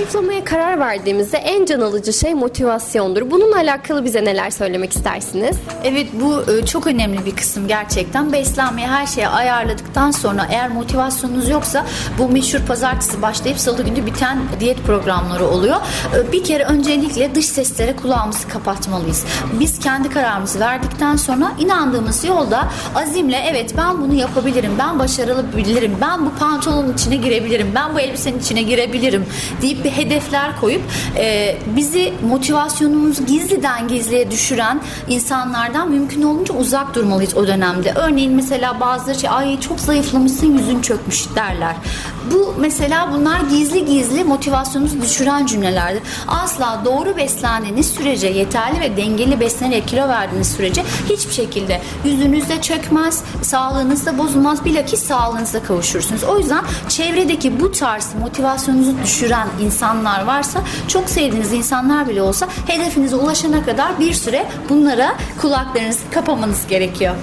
Zayıflamaya karar verdiğimizde en can alıcı şey motivasyondur. Bununla alakalı bize neler söylemek istersiniz? Evet bu e, çok önemli bir kısım gerçekten. Beslenmeyi her şeye ayarladıktan sonra eğer motivasyonunuz yoksa bu meşhur pazartesi başlayıp salı günü biten diyet programları oluyor. E, Bir kere öncelikle dış seslere kulağımızı kapatmalıyız. Biz kendi kararımızı verdikten sonra inandığımız yolda azimle evet ben bunu yapabilirim, ben başarılı bilirim, ben bu pantolonun içine girebilirim, ben bu elbisenin içine girebilirim deyip bir hedefler koyup e, bizi motivasyonumuzu gizliden gizliye düşüren insanlardan mümkün olunca uzak durmalıyız o dönemde. Örneğin mesela bazıları şey ay çok zayıflamışsın yüzün çökmüş derler. Bu mesela bunlar gizli gizli motivasyonunuzu düşüren cümlelerdir. Asla doğru beslendiğiniz sürece yeterli ve dengeli beslenerek kilo verdiğiniz sürece hiçbir şekilde yüzünüzde çökmez, sağlığınız da bozulmaz, bilakis sağlığınıza kavuşursunuz. O yüzden çevredeki bu tarz motivasyonunuzu düşüren insanlar varsa çok sevdiğiniz insanlar bile olsa hedefinize ulaşana kadar bir süre bunlara kulaklarınızı kapamanız gerekiyor.